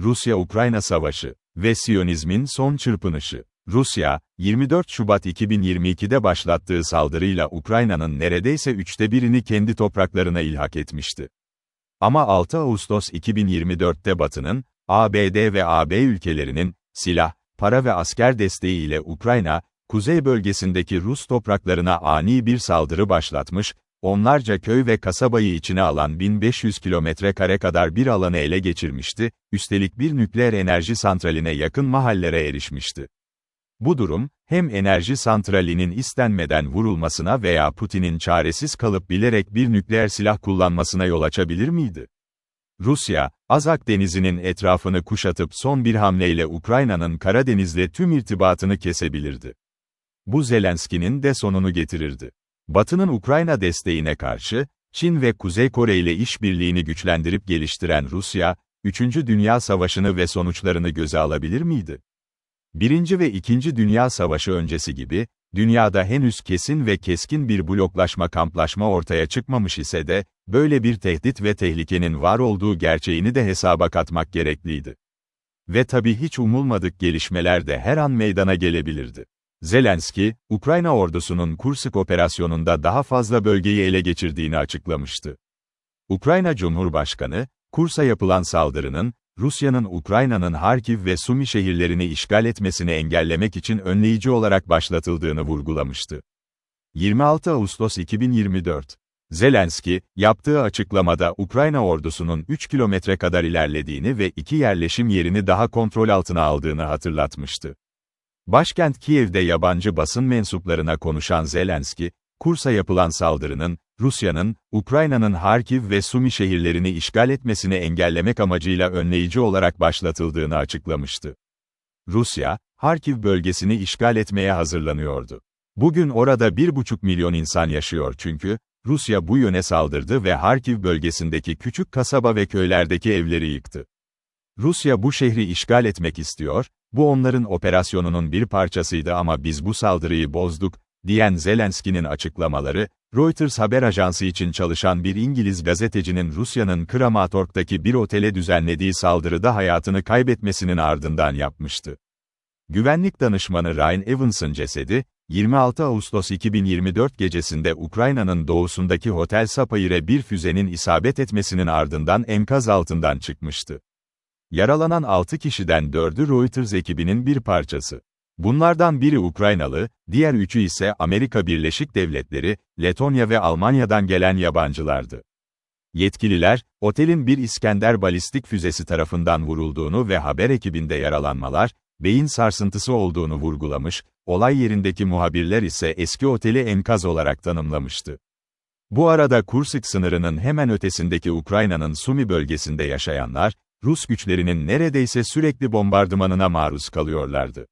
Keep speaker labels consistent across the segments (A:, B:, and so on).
A: Rusya-Ukrayna Savaşı ve Siyonizmin son çırpınışı. Rusya, 24 Şubat 2022'de başlattığı saldırıyla Ukrayna'nın neredeyse üçte birini kendi topraklarına ilhak etmişti. Ama 6 Ağustos 2024'te Batı'nın, ABD ve AB ülkelerinin, silah, para ve asker desteğiyle Ukrayna, kuzey bölgesindeki Rus topraklarına ani bir saldırı başlatmış, onlarca köy ve kasabayı içine alan 1500 kilometre kare kadar bir alanı ele geçirmişti, üstelik bir nükleer enerji santraline yakın mahallere erişmişti. Bu durum, hem enerji santralinin istenmeden vurulmasına veya Putin'in çaresiz kalıp bilerek bir nükleer silah kullanmasına yol açabilir miydi? Rusya, Azak Denizi'nin etrafını kuşatıp son bir hamleyle Ukrayna'nın Karadeniz'le tüm irtibatını kesebilirdi. Bu Zelenski'nin de sonunu getirirdi. Batı'nın Ukrayna desteğine karşı, Çin ve Kuzey Kore ile işbirliğini güçlendirip geliştiren Rusya, 3. Dünya Savaşı'nı ve sonuçlarını göze alabilir miydi? Birinci ve İkinci Dünya Savaşı öncesi gibi, dünyada henüz kesin ve keskin bir bloklaşma kamplaşma ortaya çıkmamış ise de, böyle bir tehdit ve tehlikenin var olduğu gerçeğini de hesaba katmak gerekliydi. Ve tabi hiç umulmadık gelişmeler de her an meydana gelebilirdi. Zelenski, Ukrayna ordusunun Kursk operasyonunda daha fazla bölgeyi ele geçirdiğini açıklamıştı. Ukrayna Cumhurbaşkanı, Kurs'a yapılan saldırının, Rusya'nın Ukrayna'nın Harkiv ve Sumi şehirlerini işgal etmesini engellemek için önleyici olarak başlatıldığını vurgulamıştı. 26 Ağustos 2024 Zelenski, yaptığı açıklamada Ukrayna ordusunun 3 kilometre kadar ilerlediğini ve iki yerleşim yerini daha kontrol altına aldığını hatırlatmıştı. Başkent Kiev'de yabancı basın mensuplarına konuşan Zelenski, Kurs'a yapılan saldırının, Rusya'nın, Ukrayna'nın Harkiv ve Sumi şehirlerini işgal etmesini engellemek amacıyla önleyici olarak başlatıldığını açıklamıştı. Rusya, Harkiv bölgesini işgal etmeye hazırlanıyordu. Bugün orada 1,5 milyon insan yaşıyor çünkü, Rusya bu yöne saldırdı ve Harkiv bölgesindeki küçük kasaba ve köylerdeki evleri yıktı. Rusya bu şehri işgal etmek istiyor, bu onların operasyonunun bir parçasıydı ama biz bu saldırıyı bozduk, diyen Zelenski'nin açıklamaları, Reuters haber ajansı için çalışan bir İngiliz gazetecinin Rusya'nın Kramatorsk'taki bir otele düzenlediği saldırıda hayatını kaybetmesinin ardından yapmıştı. Güvenlik danışmanı Ryan Evans'ın cesedi, 26 Ağustos 2024 gecesinde Ukrayna'nın doğusundaki Hotel Sapayire bir füzenin isabet etmesinin ardından enkaz altından çıkmıştı. Yaralanan 6 kişiden 4'ü Reuters ekibinin bir parçası. Bunlardan biri Ukraynalı, diğer üçü ise Amerika Birleşik Devletleri, Letonya ve Almanya'dan gelen yabancılardı. Yetkililer, otelin bir İskender balistik füzesi tarafından vurulduğunu ve haber ekibinde yaralanmalar, beyin sarsıntısı olduğunu vurgulamış, olay yerindeki muhabirler ise eski oteli enkaz olarak tanımlamıştı. Bu arada Kursk sınırının hemen ötesindeki Ukrayna'nın Sumi bölgesinde yaşayanlar, Rus güçlerinin neredeyse sürekli bombardımanına maruz kalıyorlardı.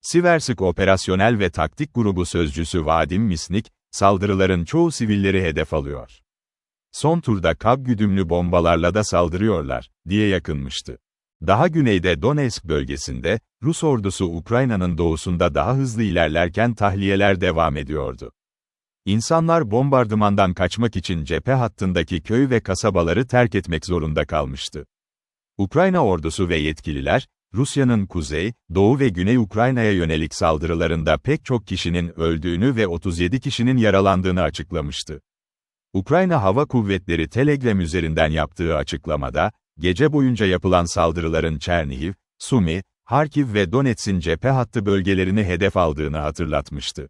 A: Siversk Operasyonel ve Taktik Grubu Sözcüsü Vadim Misnik, saldırıların çoğu sivilleri hedef alıyor. Son turda kab güdümlü bombalarla da saldırıyorlar, diye yakınmıştı. Daha güneyde Donetsk bölgesinde, Rus ordusu Ukrayna'nın doğusunda daha hızlı ilerlerken tahliyeler devam ediyordu. İnsanlar bombardımandan kaçmak için cephe hattındaki köy ve kasabaları terk etmek zorunda kalmıştı. Ukrayna ordusu ve yetkililer, Rusya'nın kuzey, doğu ve güney Ukrayna'ya yönelik saldırılarında pek çok kişinin öldüğünü ve 37 kişinin yaralandığını açıklamıştı. Ukrayna Hava Kuvvetleri Telegram üzerinden yaptığı açıklamada, gece boyunca yapılan saldırıların Çernihiv, Sumi, Harkiv ve Donetsk'in cephe hattı bölgelerini hedef aldığını hatırlatmıştı.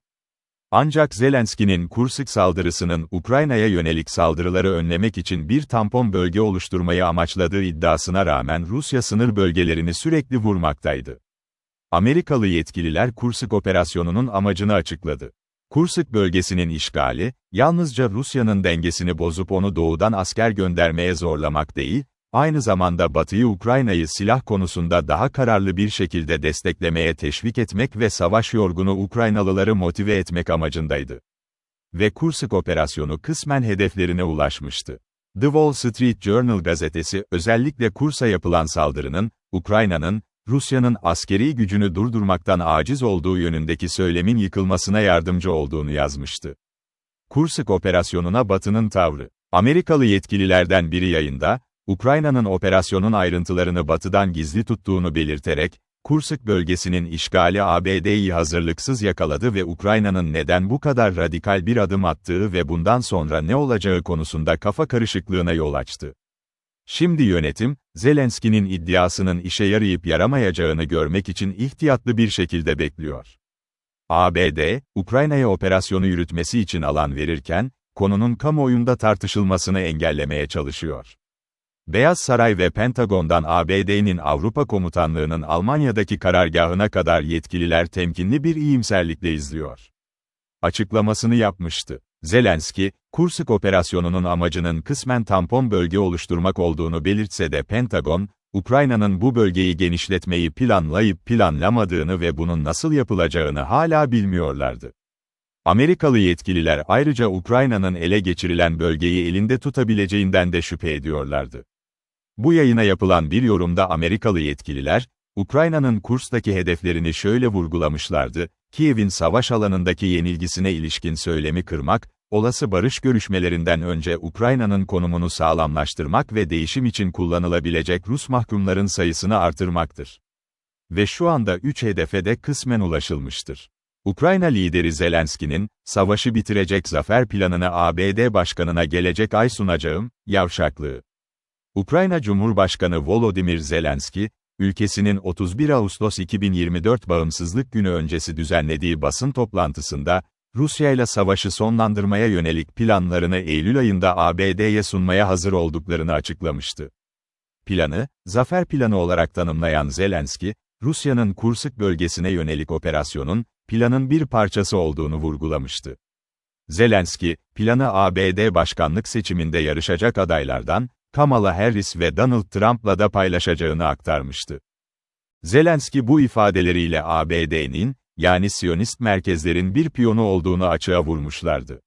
A: Ancak Zelenski'nin Kursk saldırısının Ukrayna'ya yönelik saldırıları önlemek için bir tampon bölge oluşturmayı amaçladığı iddiasına rağmen Rusya sınır bölgelerini sürekli vurmaktaydı. Amerikalı yetkililer Kursk operasyonunun amacını açıkladı. Kursk bölgesinin işgali, yalnızca Rusya'nın dengesini bozup onu doğudan asker göndermeye zorlamak değil, aynı zamanda Batı'yı Ukrayna'yı silah konusunda daha kararlı bir şekilde desteklemeye teşvik etmek ve savaş yorgunu Ukraynalıları motive etmek amacındaydı. Ve Kursk operasyonu kısmen hedeflerine ulaşmıştı. The Wall Street Journal gazetesi özellikle Kurs'a yapılan saldırının, Ukrayna'nın, Rusya'nın askeri gücünü durdurmaktan aciz olduğu yönündeki söylemin yıkılmasına yardımcı olduğunu yazmıştı. Kursk operasyonuna Batı'nın tavrı. Amerikalı yetkililerden biri yayında, Ukrayna'nın operasyonun ayrıntılarını batıdan gizli tuttuğunu belirterek, Kursk bölgesinin işgali ABD'yi hazırlıksız yakaladı ve Ukrayna'nın neden bu kadar radikal bir adım attığı ve bundan sonra ne olacağı konusunda kafa karışıklığına yol açtı. Şimdi yönetim, Zelenski'nin iddiasının işe yarayıp yaramayacağını görmek için ihtiyatlı bir şekilde bekliyor. ABD, Ukrayna'ya operasyonu yürütmesi için alan verirken, konunun kamuoyunda tartışılmasını engellemeye çalışıyor. Beyaz Saray ve Pentagon'dan ABD'nin Avrupa Komutanlığı'nın Almanya'daki karargahına kadar yetkililer temkinli bir iyimserlikle izliyor. Açıklamasını yapmıştı. Zelenski, Kursk operasyonunun amacının kısmen tampon bölge oluşturmak olduğunu belirtse de Pentagon, Ukrayna'nın bu bölgeyi genişletmeyi planlayıp planlamadığını ve bunun nasıl yapılacağını hala bilmiyorlardı. Amerikalı yetkililer ayrıca Ukrayna'nın ele geçirilen bölgeyi elinde tutabileceğinden de şüphe ediyorlardı. Bu yayına yapılan bir yorumda Amerikalı yetkililer, Ukrayna'nın Kursk'taki hedeflerini şöyle vurgulamışlardı, Kiev'in savaş alanındaki yenilgisine ilişkin söylemi kırmak, olası barış görüşmelerinden önce Ukrayna'nın konumunu sağlamlaştırmak ve değişim için kullanılabilecek Rus mahkumların sayısını artırmaktır. Ve şu anda üç hedefe de kısmen ulaşılmıştır. Ukrayna lideri Zelenski'nin, savaşı bitirecek zafer planını ABD Başkanı'na gelecek ay sunacağım, yavşaklığı. Ukrayna Cumhurbaşkanı Volodymyr Zelenski, ülkesinin 31 Ağustos 2024 bağımsızlık günü öncesi düzenlediği basın toplantısında, Rusya ile savaşı sonlandırmaya yönelik planlarını Eylül ayında ABD'ye sunmaya hazır olduklarını açıklamıştı. Planı, zafer planı olarak tanımlayan Zelenski, Rusya'nın Kursk bölgesine yönelik operasyonun, planın bir parçası olduğunu vurgulamıştı. Zelenski, planı ABD başkanlık seçiminde yarışacak adaylardan, Kamala Harris ve Donald Trump'la da paylaşacağını aktarmıştı. Zelenski bu ifadeleriyle ABD'nin, yani Siyonist merkezlerin bir piyonu olduğunu açığa vurmuşlardı.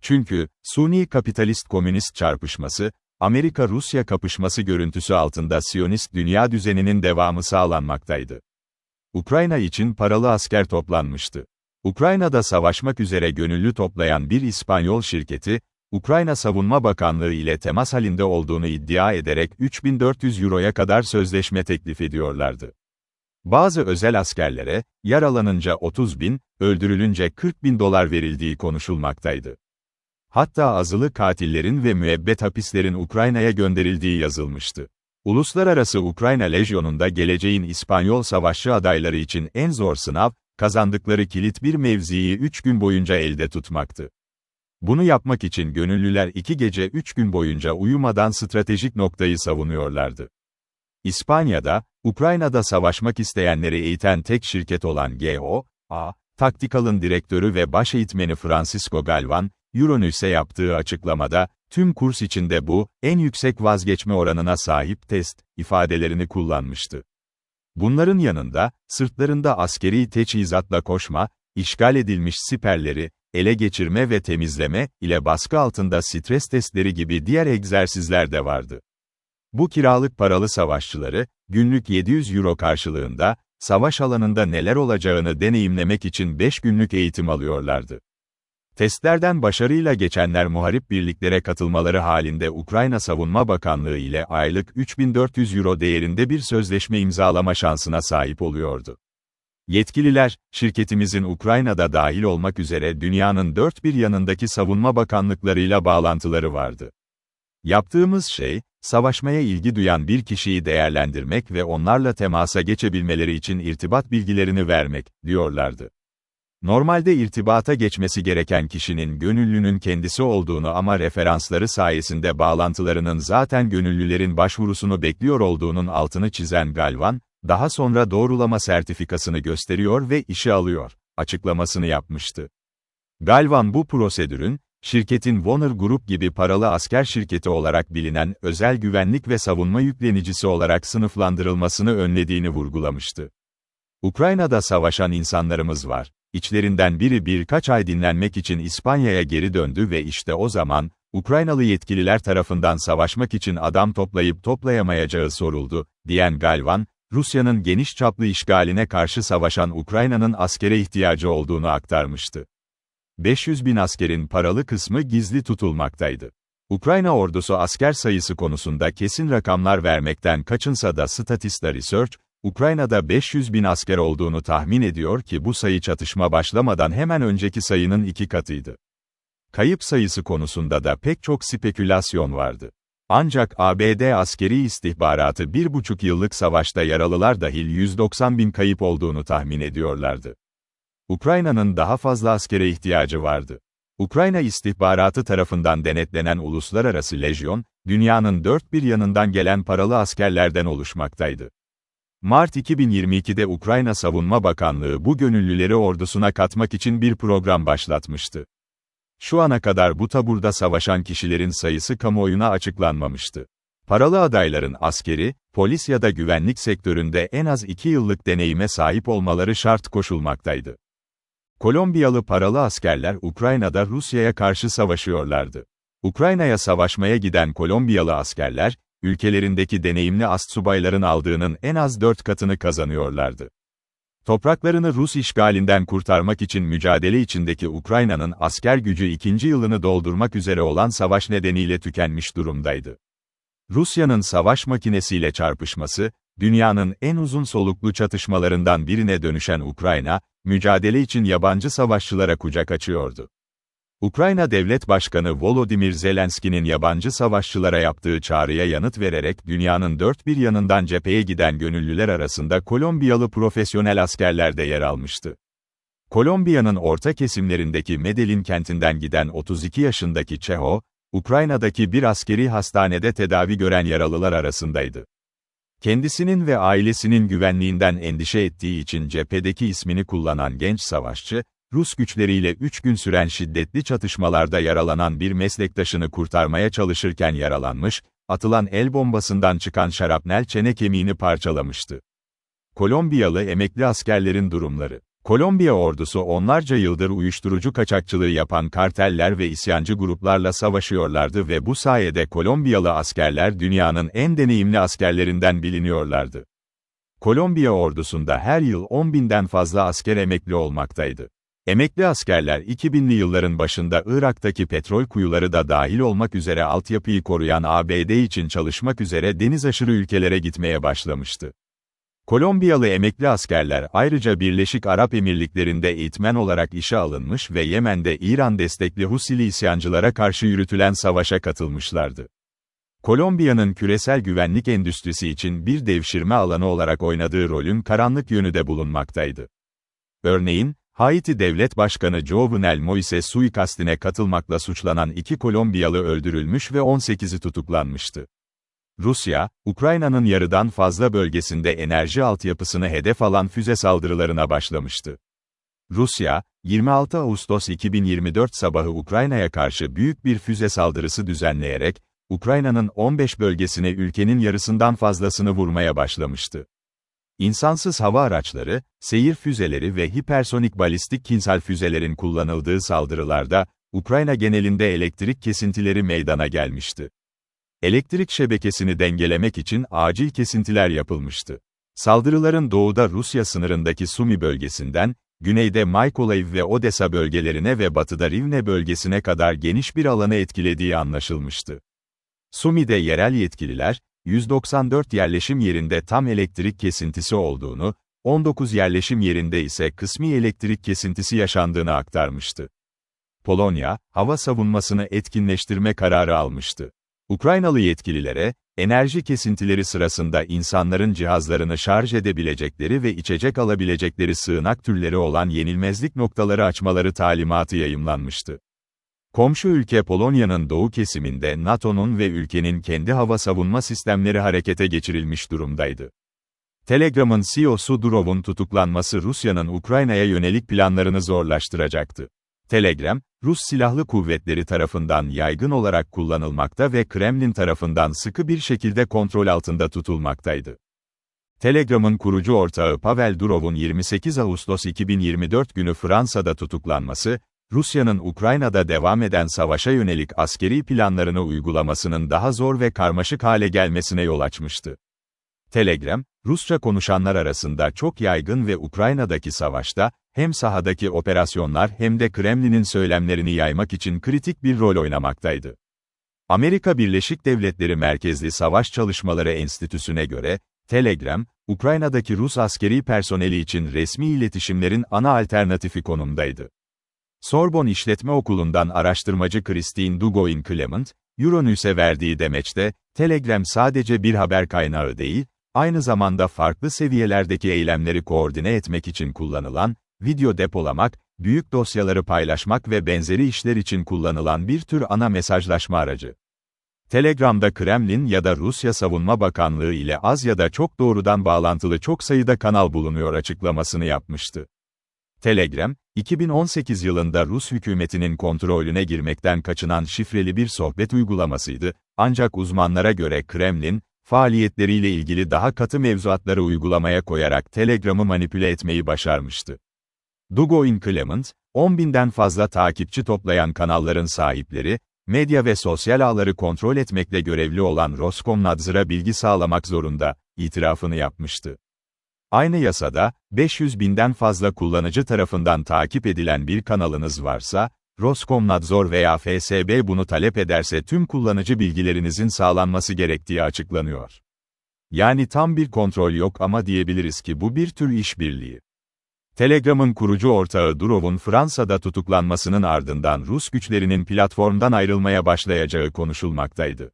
A: Çünkü, Suni kapitalist komünist çarpışması, Amerika-Rusya kapışması görüntüsü altında Siyonist dünya düzeninin devamı sağlanmaktaydı. Ukrayna için paralı asker toplanmıştı. Ukrayna'da savaşmak üzere gönüllü toplayan bir İspanyol şirketi, Ukrayna Savunma Bakanlığı ile temas halinde olduğunu iddia ederek 3400 euroya kadar sözleşme teklif ediyorlardı. Bazı özel askerlere, yaralanınca 30 bin, öldürülünce 40 bin dolar verildiği konuşulmaktaydı. Hatta azılı katillerin ve müebbet hapislerin Ukrayna'ya gönderildiği yazılmıştı. Uluslararası Ukrayna Lejyonu'nda geleceğin İspanyol savaşçı adayları için en zor sınav, kazandıkları kilit bir mevziyi 3 gün boyunca elde tutmaktı. Bunu yapmak için gönüllüler iki gece üç gün boyunca uyumadan stratejik noktayı savunuyorlardı. İspanya'da, Ukrayna'da savaşmak isteyenleri eğiten tek şirket olan GO, A, Taktikal'ın direktörü ve baş eğitmeni Francisco Galvan, Euronews'e yaptığı açıklamada, tüm kurs içinde bu, en yüksek vazgeçme oranına sahip test, ifadelerini kullanmıştı. Bunların yanında, sırtlarında askeri teçhizatla koşma, işgal edilmiş siperleri, ele geçirme ve temizleme ile baskı altında stres testleri gibi diğer egzersizler de vardı. Bu kiralık paralı savaşçıları, günlük 700 euro karşılığında, savaş alanında neler olacağını deneyimlemek için 5 günlük eğitim alıyorlardı. Testlerden başarıyla geçenler muharip birliklere katılmaları halinde Ukrayna Savunma Bakanlığı ile aylık 3400 euro değerinde bir sözleşme imzalama şansına sahip oluyordu. Yetkililer, şirketimizin Ukrayna'da dahil olmak üzere dünyanın dört bir yanındaki savunma bakanlıklarıyla bağlantıları vardı. Yaptığımız şey, savaşmaya ilgi duyan bir kişiyi değerlendirmek ve onlarla temasa geçebilmeleri için irtibat bilgilerini vermek, diyorlardı. Normalde irtibata geçmesi gereken kişinin gönüllünün kendisi olduğunu ama referansları sayesinde bağlantılarının zaten gönüllülerin başvurusunu bekliyor olduğunun altını çizen Galvan, daha sonra doğrulama sertifikasını gösteriyor ve işe alıyor, açıklamasını yapmıştı. Galvan bu prosedürün, şirketin Warner Group gibi paralı asker şirketi olarak bilinen özel güvenlik ve savunma yüklenicisi olarak sınıflandırılmasını önlediğini vurgulamıştı. Ukrayna'da savaşan insanlarımız var. İçlerinden biri birkaç ay dinlenmek için İspanya'ya geri döndü ve işte o zaman, Ukraynalı yetkililer tarafından savaşmak için adam toplayıp toplayamayacağı soruldu, diyen Galvan, Rusya'nın geniş çaplı işgaline karşı savaşan Ukrayna'nın askere ihtiyacı olduğunu aktarmıştı. 500 bin askerin paralı kısmı gizli tutulmaktaydı. Ukrayna ordusu asker sayısı konusunda kesin rakamlar vermekten kaçınsa da Statista Research, Ukrayna'da 500 bin asker olduğunu tahmin ediyor ki bu sayı çatışma başlamadan hemen önceki sayının iki katıydı. Kayıp sayısı konusunda da pek çok spekülasyon vardı. Ancak ABD askeri istihbaratı bir buçuk yıllık savaşta yaralılar dahil 190 bin kayıp olduğunu tahmin ediyorlardı. Ukrayna'nın daha fazla askere ihtiyacı vardı. Ukrayna istihbaratı tarafından denetlenen uluslararası lejyon, dünyanın dört bir yanından gelen paralı askerlerden oluşmaktaydı. Mart 2022'de Ukrayna Savunma Bakanlığı bu gönüllüleri ordusuna katmak için bir program başlatmıştı. Şu ana kadar bu taburda savaşan kişilerin sayısı kamuoyuna açıklanmamıştı. Paralı adayların askeri, polis ya da güvenlik sektöründe en az 2 yıllık deneyime sahip olmaları şart koşulmaktaydı. Kolombiyalı paralı askerler Ukrayna'da Rusya'ya karşı savaşıyorlardı. Ukrayna'ya savaşmaya giden Kolombiyalı askerler, ülkelerindeki deneyimli astsubayların aldığının en az 4 katını kazanıyorlardı. Topraklarını Rus işgalinden kurtarmak için mücadele içindeki Ukrayna'nın asker gücü ikinci yılını doldurmak üzere olan savaş nedeniyle tükenmiş durumdaydı. Rusya'nın savaş makinesiyle çarpışması, dünyanın en uzun soluklu çatışmalarından birine dönüşen Ukrayna, mücadele için yabancı savaşçılara kucak açıyordu. Ukrayna Devlet Başkanı Volodymyr Zelenski'nin yabancı savaşçılara yaptığı çağrıya yanıt vererek dünyanın dört bir yanından cepheye giden gönüllüler arasında Kolombiyalı profesyonel askerler de yer almıştı. Kolombiya'nın orta kesimlerindeki Medellin kentinden giden 32 yaşındaki Çeho, Ukrayna'daki bir askeri hastanede tedavi gören yaralılar arasındaydı. Kendisinin ve ailesinin güvenliğinden endişe ettiği için cephedeki ismini kullanan genç savaşçı, Rus güçleriyle 3 gün süren şiddetli çatışmalarda yaralanan bir meslektaşını kurtarmaya çalışırken yaralanmış, atılan el bombasından çıkan şarapnel çene kemiğini parçalamıştı. Kolombiyalı emekli askerlerin durumları Kolombiya ordusu onlarca yıldır uyuşturucu kaçakçılığı yapan karteller ve isyancı gruplarla savaşıyorlardı ve bu sayede Kolombiyalı askerler dünyanın en deneyimli askerlerinden biliniyorlardı. Kolombiya ordusunda her yıl 10 binden fazla asker emekli olmaktaydı. Emekli askerler 2000'li yılların başında Irak'taki petrol kuyuları da dahil olmak üzere altyapıyı koruyan ABD için çalışmak üzere deniz aşırı ülkelere gitmeye başlamıştı. Kolombiyalı emekli askerler ayrıca Birleşik Arap Emirlikleri'nde eğitmen olarak işe alınmış ve Yemen'de İran destekli Husili isyancılara karşı yürütülen savaşa katılmışlardı. Kolombiya'nın küresel güvenlik endüstrisi için bir devşirme alanı olarak oynadığı rolün karanlık yönü de bulunmaktaydı. Örneğin, Haiti Devlet Başkanı Jovenel Moise suikastine katılmakla suçlanan iki Kolombiyalı öldürülmüş ve 18'i tutuklanmıştı. Rusya, Ukrayna'nın yarıdan fazla bölgesinde enerji altyapısını hedef alan füze saldırılarına başlamıştı. Rusya, 26 Ağustos 2024 sabahı Ukrayna'ya karşı büyük bir füze saldırısı düzenleyerek, Ukrayna'nın 15 bölgesine ülkenin yarısından fazlasını vurmaya başlamıştı. İnsansız hava araçları, seyir füzeleri ve hipersonik balistik kinsal füzelerin kullanıldığı saldırılarda, Ukrayna genelinde elektrik kesintileri meydana gelmişti. Elektrik şebekesini dengelemek için acil kesintiler yapılmıştı. Saldırıların doğuda Rusya sınırındaki Sumi bölgesinden, güneyde Mykolaiv ve Odessa bölgelerine ve batıda Rivne bölgesine kadar geniş bir alanı etkilediği anlaşılmıştı. Sumi'de yerel yetkililer, 194 yerleşim yerinde tam elektrik kesintisi olduğunu, 19 yerleşim yerinde ise kısmi elektrik kesintisi yaşandığını aktarmıştı. Polonya, hava savunmasını etkinleştirme kararı almıştı. Ukraynalı yetkililere, enerji kesintileri sırasında insanların cihazlarını şarj edebilecekleri ve içecek alabilecekleri sığınak türleri olan yenilmezlik noktaları açmaları talimatı yayımlanmıştı. Komşu ülke Polonya'nın doğu kesiminde NATO'nun ve ülkenin kendi hava savunma sistemleri harekete geçirilmiş durumdaydı. Telegram'ın CEO'su Durov'un tutuklanması Rusya'nın Ukrayna'ya yönelik planlarını zorlaştıracaktı. Telegram, Rus Silahlı Kuvvetleri tarafından yaygın olarak kullanılmakta ve Kremlin tarafından sıkı bir şekilde kontrol altında tutulmaktaydı. Telegram'ın kurucu ortağı Pavel Durov'un 28 Ağustos 2024 günü Fransa'da tutuklanması, Rusya'nın Ukrayna'da devam eden savaşa yönelik askeri planlarını uygulamasının daha zor ve karmaşık hale gelmesine yol açmıştı. Telegram, Rusça konuşanlar arasında çok yaygın ve Ukrayna'daki savaşta, hem sahadaki operasyonlar hem de Kremlin'in söylemlerini yaymak için kritik bir rol oynamaktaydı. Amerika Birleşik Devletleri Merkezli Savaş Çalışmaları Enstitüsü'ne göre, Telegram, Ukrayna'daki Rus askeri personeli için resmi iletişimlerin ana alternatifi konumdaydı. Sorbonne İşletme Okulu'ndan araştırmacı Christine Dugoin-Clement, Euronews'e verdiği demeçte, Telegram sadece bir haber kaynağı değil, aynı zamanda farklı seviyelerdeki eylemleri koordine etmek için kullanılan, video depolamak, büyük dosyaları paylaşmak ve benzeri işler için kullanılan bir tür ana mesajlaşma aracı. Telegram'da Kremlin ya da Rusya Savunma Bakanlığı ile az ya da çok doğrudan bağlantılı çok sayıda kanal bulunuyor açıklamasını yapmıştı. Telegram, 2018 yılında Rus hükümetinin kontrolüne girmekten kaçınan şifreli bir sohbet uygulamasıydı, ancak uzmanlara göre Kremlin, faaliyetleriyle ilgili daha katı mevzuatları uygulamaya koyarak Telegram'ı manipüle etmeyi başarmıştı. Dugoin Clement, 10 binden fazla takipçi toplayan kanalların sahipleri, medya ve sosyal ağları kontrol etmekle görevli olan Roskomnadzor'a bilgi sağlamak zorunda, itirafını yapmıştı. Aynı yasada, 500 binden fazla kullanıcı tarafından takip edilen bir kanalınız varsa, Roskomnadzor veya FSB bunu talep ederse tüm kullanıcı bilgilerinizin sağlanması gerektiği açıklanıyor. Yani tam bir kontrol yok ama diyebiliriz ki bu bir tür işbirliği. Telegram'ın kurucu ortağı Durov'un Fransa'da tutuklanmasının ardından Rus güçlerinin platformdan ayrılmaya başlayacağı konuşulmaktaydı.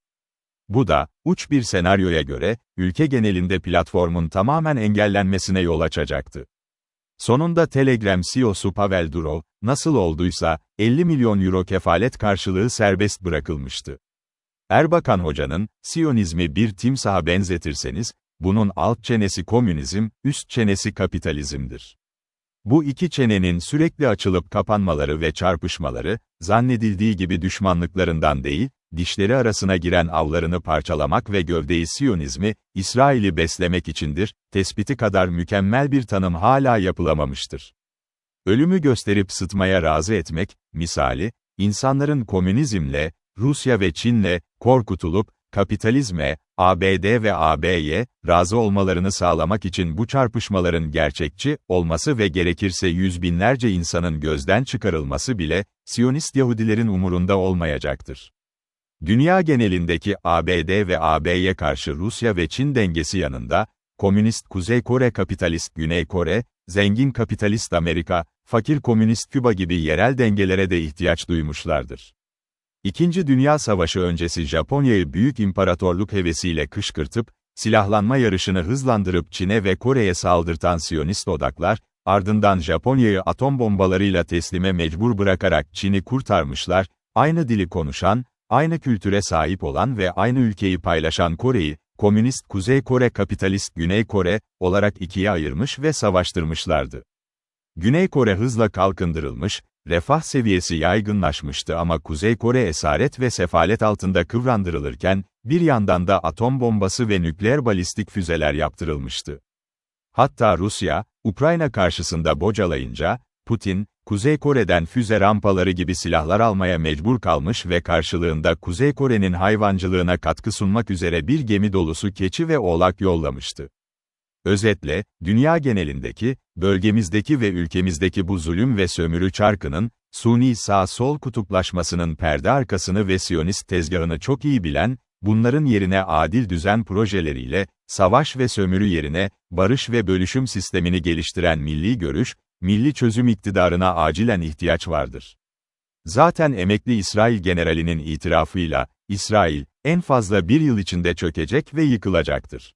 A: Bu da, uç bir senaryoya göre, ülke genelinde platformun tamamen engellenmesine yol açacaktı. Sonunda Telegram CEO'su Pavel Durov, nasıl olduysa, 50 milyon euro kefalet karşılığı serbest bırakılmıştı. Erbakan Hoca'nın, Siyonizmi bir timsaha benzetirseniz, bunun alt çenesi komünizm, üst çenesi kapitalizmdir. Bu iki çenenin sürekli açılıp kapanmaları ve çarpışmaları, zannedildiği gibi düşmanlıklarından değil, dişleri arasına giren avlarını parçalamak ve gövdeyi Siyonizmi, İsrail'i beslemek içindir, tespiti kadar mükemmel bir tanım hala yapılamamıştır. Ölümü gösterip sıtmaya razı etmek, misali, insanların komünizmle, Rusya ve Çin'le, korkutulup, kapitalizme, ABD ve AB'ye, razı olmalarını sağlamak için bu çarpışmaların gerçekçi olması ve gerekirse yüz binlerce insanın gözden çıkarılması bile, Siyonist Yahudilerin umurunda olmayacaktır. Dünya genelindeki ABD ve AB'ye karşı Rusya ve Çin dengesi yanında, Komünist Kuzey Kore kapitalist Güney Kore, zengin kapitalist Amerika, fakir komünist Küba gibi yerel dengelere de ihtiyaç duymuşlardır. İkinci Dünya Savaşı öncesi Japonya'yı büyük imparatorluk hevesiyle kışkırtıp, silahlanma yarışını hızlandırıp Çin'e ve Kore'ye saldırtan Siyonist odaklar, ardından Japonya'yı atom bombalarıyla teslime mecbur bırakarak Çin'i kurtarmışlar, aynı dili konuşan, aynı kültüre sahip olan ve aynı ülkeyi paylaşan Kore'yi, Komünist Kuzey Kore Kapitalist Güney Kore, olarak ikiye ayırmış ve savaştırmışlardı. Güney Kore hızla kalkındırılmış, refah seviyesi yaygınlaşmıştı ama Kuzey Kore esaret ve sefalet altında kıvrandırılırken, bir yandan da atom bombası ve nükleer balistik füzeler yaptırılmıştı. Hatta Rusya, Ukrayna karşısında bocalayınca, Putin, Kuzey Kore'den füze rampaları gibi silahlar almaya mecbur kalmış ve karşılığında Kuzey Kore'nin hayvancılığına katkı sunmak üzere bir gemi dolusu keçi ve oğlak yollamıştı. Özetle, dünya genelindeki, bölgemizdeki ve ülkemizdeki bu zulüm ve sömürü çarkının, suni sağ-sol kutuplaşmasının perde arkasını ve Siyonist tezgahını çok iyi bilen, bunların yerine adil düzen projeleriyle, savaş ve sömürü yerine, barış ve bölüşüm sistemini geliştiren milli görüş, milli çözüm iktidarına acilen ihtiyaç vardır. Zaten emekli İsrail generalinin itirafıyla, İsrail, en fazla bir yıl içinde çökecek ve yıkılacaktır.